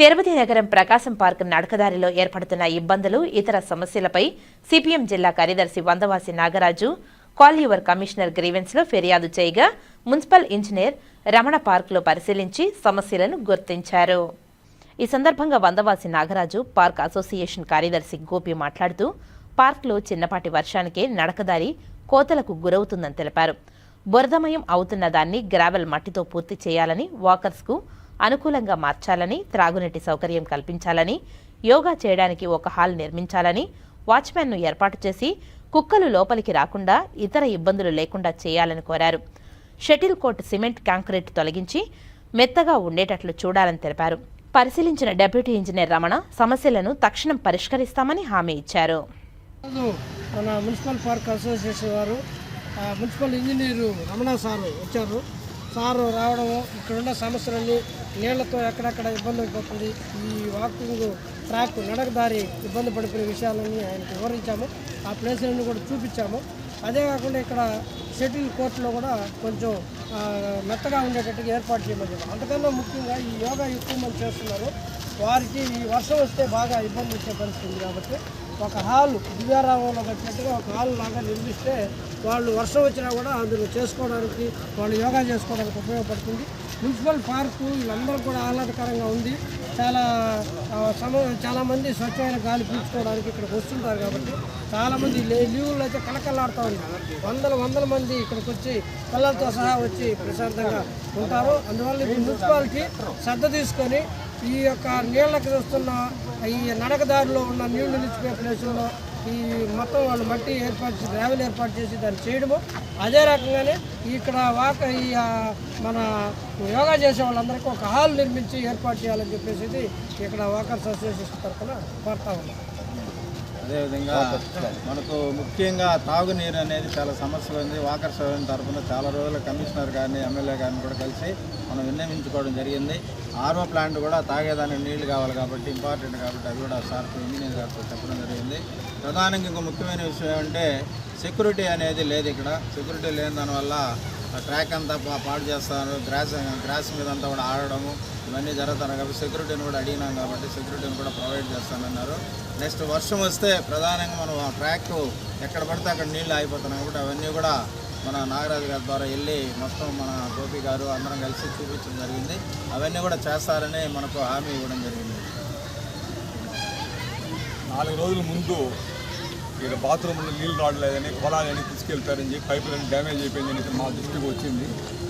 తిరుపతి నగరం ప్రకాశం పార్క్ నడకదారిలో ఏర్పడుతున్న ఇబ్బందులు ఇతర సమస్యలపై సిపిఎం జిల్లా కార్యదర్శి వందవాసి నాగరాజు కాల్యూవర్ కమిషనర్ గ్రీవెన్స్లో ఫిర్యాదు చేయగా మున్సిపల్ ఇంజనీర్ రమణ పార్కులో పరిశీలించి సమస్యలను గుర్తించారు. ఈ సందర్భంగా వందవాసి నాగరాజు పార్క్ అసోసియేషన్ కార్యదర్శి గోపి మాట్లాడుతూ పార్క్లో చిన్నపాటి వర్షానికే నడకదారి కోతలకు గురవుతుందని తెలిపారు. బురదమయం అవుతున్న దాన్ని గ్రావెల్ మట్టితో పూర్తి చేయాలని వాకర్స్కు అనుకూలంగా మార్చాలని త్రాగునీటి సౌకర్యం కల్పించాలని యోగా చేయడానికి ఒక హాల్ నిర్మించాలని వాచ్మెన్ను ఏర్పాటు చేసి కుక్కలు లోపలికి రాకుండా ఇతర ఇబ్బందులు లేకుండా చేయాలని కోరారు. షటిల్ కోర్ట్ సిమెంట్ కాంక్రీట్ తొలగించి మెత్తగా ఉండేటట్లు చూడాలని తెలిపారు. పరిశీలించిన డెప్యూటీ ఇంజనీర్ రమణ సమస్యలను తక్షణం పరిష్కరిస్తామని హామీ ఇచ్చారు. మన మున్సిపల్ పార్క్ అసోసియేషన్ వారు మున్సిపల్ ఇంజనీరు రమణ సారు వచ్చారు. సారు రావడము ఇక్కడున్న సమస్యలన్నీ నీళ్ళతో ఎక్కడెక్కడ ఇబ్బంది అయిపోతుంది ఈ వాకింగ్ ట్రాక్ నడకదారి ఇబ్బంది పడిపోయే విషయాలన్నీ ఆయనకు వివరించాము. ఆ ప్లేసులన్నీ కూడా చూపించాము. అదే కాకుండా ఇక్కడ షటిల్ కోర్టులో కూడా కొంచెం మెత్తగా ఉండేటట్టుగా ఏర్పాటు చేయమని అంతకన్నా ముఖ్యంగా ఈ యోగా ఎక్కువ మంది చేస్తున్నారు. వారికి ఈ వర్షం వస్తే బాగా ఇబ్బంది వచ్చే పరిస్థితి కాబట్టి ఒక హాల్ దివ్యారామంలో కట్టినట్టుగా ఒక హాల్ లాగా నిర్మిస్తే వాళ్ళు వర్షం వచ్చినా కూడా అందులో చేసుకోవడానికి వాళ్ళు యోగా చేసుకోవడానికి ఉపయోగపడుతుంది. మున్సిపల్ పార్కు వీళ్ళందరూ కూడా ఆహ్లాదకరంగా ఉంది. చాలా సమ చాలామంది స్వచ్ఛమైన గాలి పీల్చుకోవడానికి ఇక్కడికి వస్తుంటారు కాబట్టి చాలామంది లే లీవులు అయితే కలకల్లాడుతూ ఉన్నారు. వందల వందల మంది ఇక్కడికి వచ్చి పిల్లలతో సహా వచ్చి ప్రశాంతంగా ఉంటారు. అందువల్ల ఈ మున్సిపాలిటీ శ్రద్ధ తీసుకొని ఈ యొక్క నీళ్ళకి వస్తున్న ఈ నడకదారిలో ఉన్న నీళ్ళు నిలిచిపోయే ప్లేసుల్లో ఈ మొత్తం వాళ్ళు మట్టి ఏర్పాటు చేసి గ్రావెల్ ఏర్పాటు చేసి దాన్ని చేయడము. అదే రకంగానే ఇక్కడ వాక ఈ మన యోగా చేసే వాళ్ళందరికీ ఒక హాల్ నిర్మించి ఏర్పాటు చేయాలని చెప్పేసి ఇక్కడ వాకర్స్ అసోసియేషన్ తరఫున కోరుతా ఉన్నాం. అదేవిధంగా మనకు ముఖ్యంగా తాగునీరు అనేది చాలా సమస్య ఉంది. వాకర్ సభ్యుల తరఫున చాలా రోజులు కమిషనర్ గారిని ఎమ్మెల్యే గారిని కూడా కలిసి మనం విన్నవించుకోవడం జరిగింది. ఆర్ఓ ప్లాంట్ కూడా తాగేదానికి నీళ్ళు కావాలి కాబట్టి ఇంపార్టెంట్ కాబట్టి అది కూడా సార్తో ఇంజనీర్ గారితో చెప్పడం జరిగింది. ప్రధానంగా ఇంకో ముఖ్యమైన విషయం ఏమంటే సెక్యూరిటీ అనేది లేదు ఇక్కడ. సెక్యూరిటీ లేని దానివల్ల ట్రాక్ అంతా పా- పాడు చేస్తారు. గ్రాస్ గ్రాస్ మీద అంతా కూడా ఆడడము ఇవన్నీ జరుగుతారు కాబట్టి సెక్యూరిటీని కూడా అడిగినాం కాబట్టి సెక్యూరిటీని కూడా ప్రొవైడ్ చేస్తానన్నారు. నెక్స్ట్ వర్షం వస్తే ప్రధానంగా మనం ఆ ట్రాక్ ఎక్కడ పడితే అక్కడ నీళ్ళు ఆగిపోతున్నాయి కాబట్టి అవన్నీ కూడా మన నాగరాజు గారి ద్వారా వెళ్ళి మొత్తం మన గోపి గారు అందరం కలిసి చూపించడం జరిగింది. అవన్నీ కూడా చేస్తారని మనకు హామీ ఇవ్వడం జరిగింది. నాలుగు రోజుల ముందు ఇక్కడ బాత్రూంలో నీళ్ళు రావట్లేదని పొలాలని తీసుకెళ్తారని చెప్పి పైపులని డ్యామేజ్ అయిపోయిందని మా దృష్టికి వచ్చింది.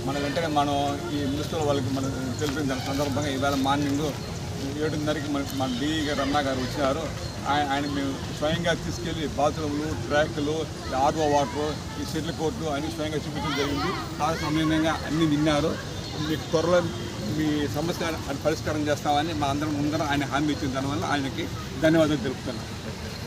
మన వెంటనే మనం ఈ మున్సిపల్ వాళ్ళకి మనం తెలిపిన దాని సందర్భంగా ఈవేళ మార్నింగ్ ఏడున్నరకి మనకి మన డిఈ గారు అన్నా గారు వచ్చినారు. ఆయన ఆయన మేము స్వయంగా తీసుకెళ్ళి బాత్రూమ్లు ట్రాక్లు ఆర్ఓ వాటర్ ఈ సెటిల్ కోర్టు అన్ని స్వయంగా చూపించడం జరిగింది. ఆ సమయంగా అన్ని విన్నారు మీకు త్వరలో మీ సమస్య పరిష్కారం చేస్తామని మా అందరం ముందర ఆయన హామీ ఇచ్చిన దానివల్ల ఆయనకి ధన్యవాదాలు తెలుపుతున్నాను